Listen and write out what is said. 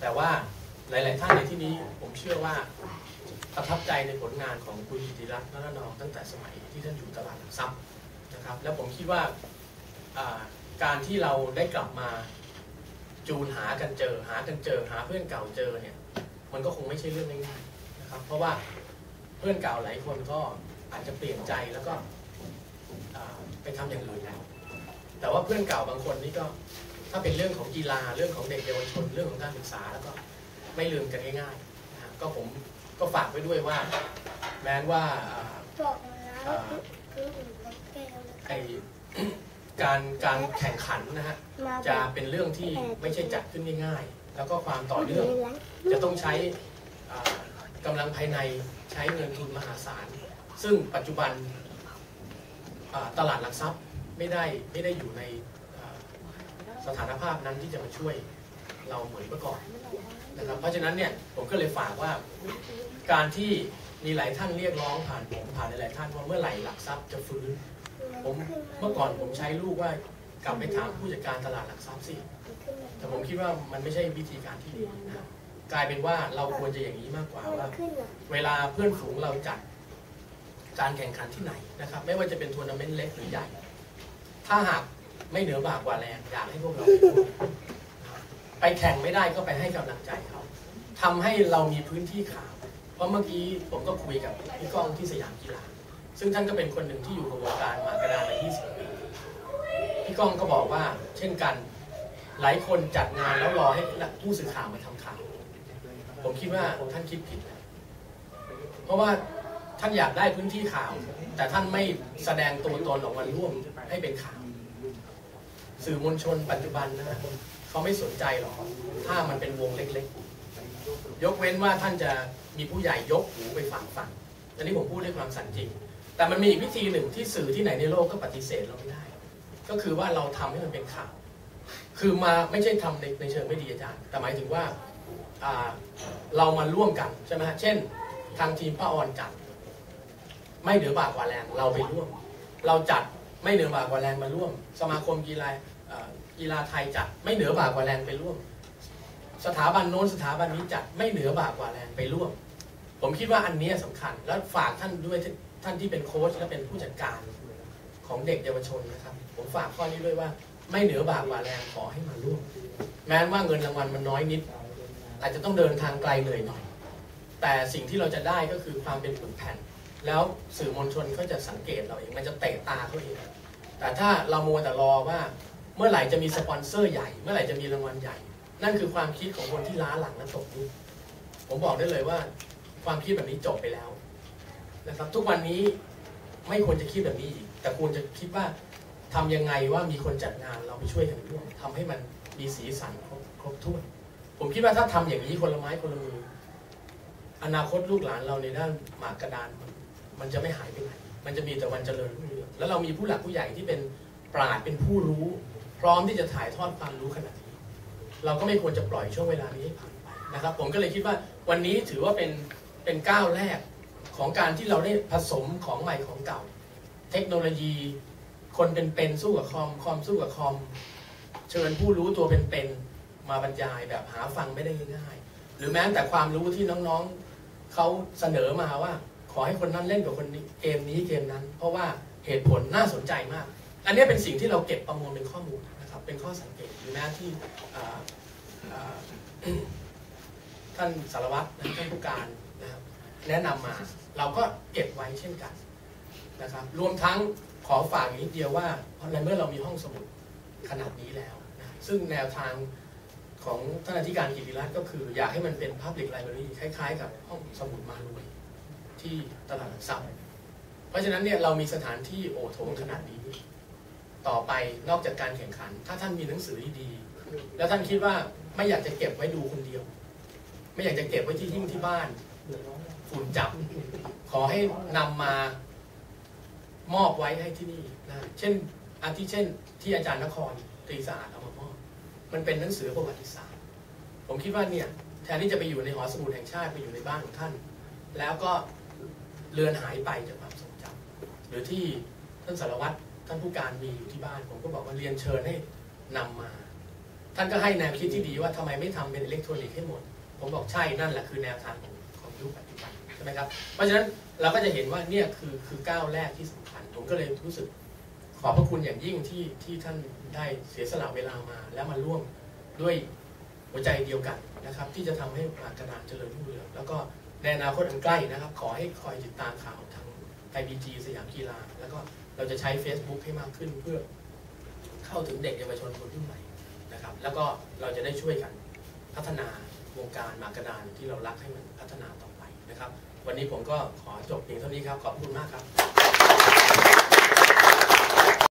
แต่ว่าหลาย ๆ ท่านในที่นี้ผมเชื่อว่าประทับใจในผลงานของคุณกิติรัตน์นรนองตั้งแต่สมัยที่ท่านอยู่ตลาดหลักทรัพย์นะครับ แล้วผมคิดว่าการที่เราได้กลับมาจูนหากันเจอ หากันเจอหาเพื่อนเก่าเจอเนี่ย มันก็คงไม่ใช่เรื่องง่ายๆนะครับ เพราะว่าเพื่อนเก่าหลายคนก็อาจจะเปลี่ยนใจแล้วก็ไปทำอย่างอื่นแล้วแต่ว่าเพื่อนเก่าบางคนนี่ก็ ถ้าเป็นเรื่องของกีฬาเรื่องของเด็กเยาวชนเรื่องของการศึกษาแล้วก็ไม่ลืมกันง่ายๆนะฮะก็ผมก็ฝากไว้ด้วยว่า แม้ว่าอ่าบอกมาแล้วคืออื่นในแก้วนะไอการการแข่งขันนะฮะมาแบจะบเป็นเรื่องที่ไม่ใช่จัดขึ้นง่ายๆ แล้วก็ความต่อเนื่องมีร้านจะต้องใช้อ่ากำลังภายในใช้เงินทุนมหาศาล ซึ่งปัจจุบันอ่าตลาดหลักทรัพย์ไม่ได้ไม่ได้อยู่ในอ่า สถานภาพนั้นที่จะมาช่วยเราเหมือนเมื่อก่อนนะครับเพราะฉะนั้นเนี่ยผมก็เลยฝากว่าการที่มีหลายท่านเรียกร้องผ่านผมผ่านหลายๆท่านว่าเมื่อไหร่หลักทรัพย์จะฟื้นผมเมื่อก่อนผมใช้ลูกว่ากลับไปถามผู้จัดการตลาดหลักทรัพย์สิแต่ผมคิดว่ามันไม่ใช่วิธีการที่ดีนะกลายเป็นว่าเราควรจะอย่างนี้มากกว่าว่า เวลาเพื่อนฝูงเราจัดการแข่งขันที่ไหนนะครับ ไม่ว่าจะเป็นทัวร์นาเมนต์เล็กหรือใหญ่ ถ้าหาก ไม่เหนือบากกว่าแรงอยากให้พวกเราไปแข่งไม่ได้ก็ไปให้กำลังใจเขาทำให้เรามีพื้นที่ข่าว เพราะเมื่อกี้ผมก็คุยกับพี่ก้องที่สยามกีฬาซึ่งท่านก็เป็นคนหนึ่งที่อยู่กับวงการมากระดานมา 20 ปี พี่ก้องก็บอกว่า เช่นกัน หลายคนจัดงานแล้วรอให้ผู้สื่อข่าวมาทำข่าว ผมคิดว่าท่านคิดผิด เพราะว่าท่านอยากได้พื้นที่ข่าว แต่ท่านไม่แสดงตัวตนออกมาร่วมให้เป็นข่าว สื่อมวลชนปัจจุบันนะฮะเขาไม่สนใจหรอกถ้ามันเป็นวงเล็กๆ ยกเว้นว่าท่านจะมีผู้ใหญ่ยกหูไปฝังฝังอันนี้ผมพูดด้วยความสันจริง แต่มันมีอีกวิธีหนึ่งที่สื่อที่ไหนในโลกก็ปฏิเสธเราไม่ได้ ก็คือว่าเราทำให้มันเป็นข่าว คือมาไม่ใช่ทำในในเชิงไม่ดีอาจารย์ แต่หมายถึงว่าเรามาร่วมกันใช่ไหมฮะ เช่น ทางทีมพระออนจัด ไม่เหนือบากกว่าแรง เราไปร่วม เราจัด ไม่เหนือบากกว่าแรงมาร่วม สมาคมกีฬากีฬาไทยจัดไม่เหนือบากกว่าแรงไปร่วม สถาบันโน้นสถาบันนี้จัดไม่เหนือบากกว่าแรงไปร่วม ผมคิดว่าอันนี้ยสำคัญ แล้วฝากท่านด้วยท่านที่เป็นโค้ชและเป็นผู้จัดการของเด็กเยาวชนนะครับ ผมฝากข้อนี้ด้วยว่า ไม่เหนือบากกว่าแรงขอให้มาร่วม แม้ว่าเงินรางวัลมันน้อยนิด อาจจะต้องเดินทางไกลเหนื่อยหน่อย แต่สิ่งที่เราจะได้ก็คือความเป็นผึ่งแผ่น แล้วสื่อมวลชนก็จะสังเกตเราเองมันจะเตะตาเขาเองแต่ถ้าเรามัวแต่รอว่าเมื่อไหร่จะมีสปอนเซอร์ใหญ่ เมื่อไหร่จะมีรางวัลใหญ่ นั่นคือความคิดของคนที่ล้าหลังและตกยุคผมบอกได้เลยว่า ความคิดแบบนี้จบไปแล้วนะครับทุกวันนี้ไม่ควรจะคิดแบบนี้อีก แต่ควรจะคิดว่าทำยังไงว่ามีคนจัดงานเราไปช่วยกันร่วมทำให้มันมีสีสันครบครบถ้วน ผมคิดว่าถ้าทำอย่างนี้คนละไม้คนละมือ อนาคตลูกหลานเราในด้านหมากกระดานมัน มันจะไม่หายไปไหน มันจะมีแต่วันเจริญรุ่งเรืองแล้วเรามีผู้หลักผู้ใหญ่ที่เป็นปราดเป็นผู้รู้ พร้อมที่จะถ่ายทอดความรู้ขนาดนี้ เราก็ไม่ควรจะปล่อยช่วงเวลานี้ให้ผ่านไปนะครับ ผมก็เลยคิดว่าวันนี้ถือว่าเป็นเป็นก้าวแรกของการที่เราได้ผสมของใหม่ของเก่า เทคโนโลยี คนเป็นเป็นๆสู้กับคอมคอมสู้กับคอมเชิญผู้รู้ตัวเป็นๆมาบรรยายแบบหาฟังไม่ได้ง่ายๆหรือแม้แต่ความรู้ที่น้องๆเขาเสนอมาว่า อให้คนนั้นเล่นกับคนนี้เกมนี้เกมนั้น เพราะว่าเหตุผลน่าสนใจมาก อันนี้เป็นสิ่งที่เราเก็บประมวลเป็นข้อมูลนะครับ เป็นข้อสังเกตหรือแม้ที่ท่านสารวัตรท่านผู้การนะครับแนะนำมาเราก็เก็บไว้เช่นกันนะครับ รวมทั้งขอฝากอีกนิดเดียวว่าในเมื่อเรามีห้องสมุดขนาดนี้แล้วนะซึ่งแนวทางของท่านอธิการกิติรัตน์ก็คือ อยากให้มันเป็น Public Library คล้ายๆ กับห้องสมุดมารวย ที่ตลาดหลักทรัพย์ เพราะฉะนั้นเนี่ยเรามีสถานที่โอโถงขนาดนี้ ต่อไปนอกจากการแข่งขัน ถ้าท่านมีหนังสือที่ดีแล้วท่านคิดว่าไม่อยากจะเก็บไว้ดูคนเดียว ไม่อยากจะเก็บไว้ที่หิ้งที่บ้านฝุ่นจับ ขอให้นำมามอบไว้ให้ที่นี่นะเช่นอาทิเช่น ที่อาจารย์นครตรีสะอาดเอามามอบมันเป็นหนังสือประวัติศาสตร์ ผมคิดว่าเนี่ยแทนที่จะไปอยู่ในหอสมุดแห่งชาติไปอยู่ในบ้านของท่าน แล้วก็ เลือนหายไปจากความทรงจำหรือที่ท่านสารวัตรท่านผู้การมีอยู่ที่บ้านผมก็บอกว่าเรียนเชิญให้นำมา ท่านก็ให้แนวคิดที่ดีว่าทำไมไม่ทำเป็นอิเล็กทรอนิกส์ให้หมด ผมบอกใช่นั่นแหละคือแนวทางของของยุคปัจจุบันใช่ไหมครับเพราะฉะนั้นเราก็จะเห็นว่าเนี่ยคือคือก้าวแรกที่สำคัญ ผมก็เลยรู้สึกขอบพระคุณอย่างยิ่งที่ที่ท่านได้เสียสละเวลามา แล้วมาร่วมด้วยหัวใจเดียวกันนะครับ ที่จะทำให้หมากกระดานเจริญรุ่งเรืองแล้วก็ ในอนาคตอันใกล้นะครับ ขอให้คอยติดตามข่าวทางไทยบีจีสยามกีฬา แล้วก็เราจะใช้ Facebook ให้มากขึ้นเพื่อเข้าถึงเด็กเยาวชนคนรุ่นใหม่นะครับ แล้วก็เราจะได้ช่วยกันพัฒนาวงการมากกระดานที่เรารักให้มันพัฒนาต่อไปนะครับ วันนี้ผมก็ขอจบเพียงเท่านี้ครับ ขอบคุณมากครับ